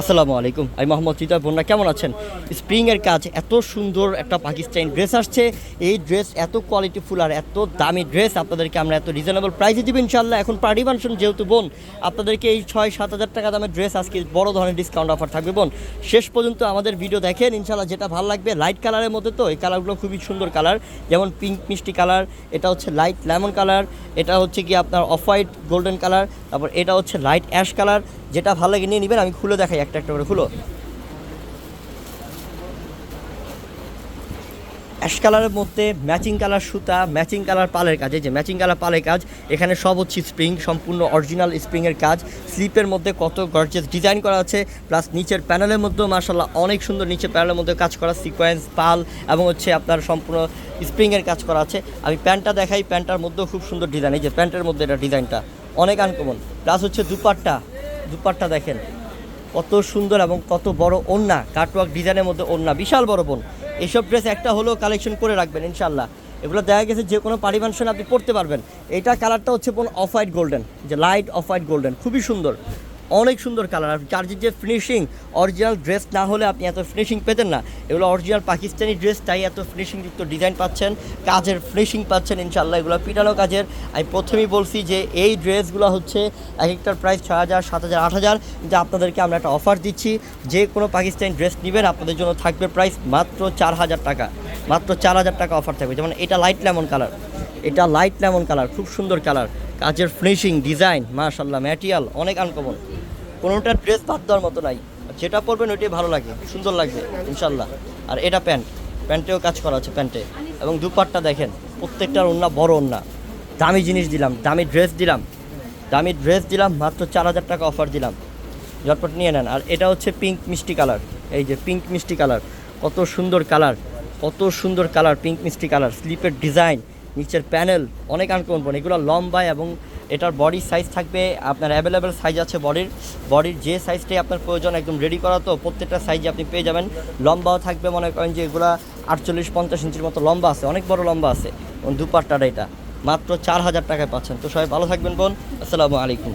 আসসালামু আলাইকুম। আমি মোহাম্মদ চিতয় বন্যা, কেমন আছেন? স্প্রিংয়ের কাজ এত সুন্দর, একটা পাকিস্তানি ড্রেস আসছে। এই ড্রেস এত কোয়ালিটিফুল আর এত দামি ড্রেস আপনাদেরকে আমরা এত রিজনেবল প্রাইসে দিব ইনশাল্লাহ এখন পার্টি ফাংশন যেহেতু বোন, আপনাদেরকে এই ছয় সাত হাজার টাকা দামের ড্রেস আজকে বড় ধরনের ডিসকাউন্ট অফার থাকবে বোন। শেষ পর্যন্ত আমাদের ভিডিও দেখেন ইনশাল্লাহ যেটা ভালো লাগবে লাইট কালারের মধ্যে তো, এই কালারগুলো খুবই সুন্দর কালার যেমন পিঙ্ক মিষ্টি কালার এটা হচ্ছে লাইট লেমন কালার এটা হচ্ছে কি আপনার অফ হোয়াইট গোল্ডেন কালার তারপর এটা হচ্ছে লাইট অ্যাশ কালার যেটা ভালো লাগে নিয়ে নেবেন, আমি খুলে দেখাই, একটা একটা করে খুলো। অ্যাশ কালারের মধ্যে ম্যাচিং কালার সুতা, ম্যাচিং কালার পালের কাজ, এই যে ম্যাচিং কালার পালের কাজ, এখানে সব হচ্ছে স্প্রিং, সম্পূর্ণ অরিজিনাল স্প্রিংয়ের কাজ। স্লিপের মধ্যে কত গর্জেস ডিজাইন করা আছে, প্লাস নিচের প্যানেলের মধ্যেও মার্শাল্লাহ অনেক সুন্দর নিচের প্যানেলের মধ্যে কাজ করা সিকোয়েন্স, পাল এবং হচ্ছে আপনার সম্পূর্ণ স্প্রিংয়ের কাজ করা আছে। আমি প্যান্টটা দেখাই, প্যান্টটার মধ্যেও খুব সুন্দর ডিজাইন, এই যে প্যান্টের মধ্যে এটা ডিজাইনটা, অনেক আনকমন প্লাস হচ্ছে দুপাট্টা দুপাট্টা দেখেন। কত সুন্দর এবং কত বড় ওন্না কাটওয়ার্ক ডিজাইনের মধ্যে ওন্না বিশাল বড় বোন। এইসব ড্রেস একটা হলেও কালেকশন করে রাখবেন ইনশাল্লাহ এগুলো দেখা গেছে যে কোনো পারি আপনি পড়তে পারবেন। এটা কালারটা হচ্ছে বোন অফ হোয়াইট গোল্ডেন যে লাইট অফ হোয়াইট গোল্ডেন খুবই সুন্দর। অনেক সুন্দর কালার। আর চার্জের যে ফিনিশিং অরিজিনাল ড্রেস না হলে আপনি এত ফিনিশিং পেতেন না। এগুলো অরিজিনাল পাকিস্তানি ড্রেস তাই এত ফিনিশিংযুক্ত ডিজাইন পাচ্ছেন। কাজের ফিনিশিং পাচ্ছেন ইনশাল্লাহ এগুলো পিটানো কাজের। আমি প্রথমেই বলছি যে এই ড্রেসগুলো হচ্ছে এক একটার প্রাইস ছয় হাজার, সাত হাজার, আট হাজার। কিন্তু আপনাদেরকে আমরা একটা অফার দিচ্ছি, যে কোনো পাকিস্তানি ড্রেস নেবেন, আপনাদের জন্য থাকবে প্রাইস মাত্র চার হাজার টাকা। মাত্র চার হাজার টাকা অফার থাকবে। যেমন এটা লাইট লেমন কালার এটা লাইট লেমন কালার খুব সুন্দর কালার কাজের ফিনিশিং ডিজাইন মাশাল্লাহ ম্যাটেরিয়াল অনেক আনকমন কোনোটা ড্রেস বাদ দেওয়ার মতো নাই। যেটা পরবেন ওইটাই ভালো লাগে, সুন্দর লাগবে, ইনশাল্লাহ। আর এটা প্যান্ট, প্যান্টেও কাজ করা আছে প্যান্টে। এবং দুপাটটা দেখেন, প্রত্যেকটার ওন্না বড় ওন্না দামি জিনিস দিলাম, দামি ড্রেস দিলাম। দামি ড্রেস দিলাম, মাত্র চার হাজার টাকা অফার দিলাম। ঝটপট নিয়ে নেন। আর এটা হচ্ছে পিঙ্ক মিষ্টি কালার এই যে পিঙ্ক মিষ্টি কালার কত সুন্দর কালার কত সুন্দর কালার পিঙ্ক মিষ্টি কালার স্লিপের ডিজাইন নিচের প্যানেল অনেক আনকমন এগুলো লম্বা এবং এটার বডি সাইজ থাকবে, আপনার অ্যাভেলেবেল সাইজ আছে বডির বডির যে সাইজটাই আপনার প্রয়োজন, একদম রেডি করা, তো প্রত্যেকটা সাইজে আপনি পেয়ে যাবেন। লম্বাও থাকবে, মনে করেন যে এগুলো আটচল্লিশ, পঞ্চাশ ইঞ্চির মতো লম্বা আছে, অনেক বড় লম্বা আছে। দুপাট্টাটা এটা। মাত্র চার হাজার টাকায় পাচ্ছেন। তো সবাই ভালো থাকবেন, বোন। আসসালামু আলাইকুম।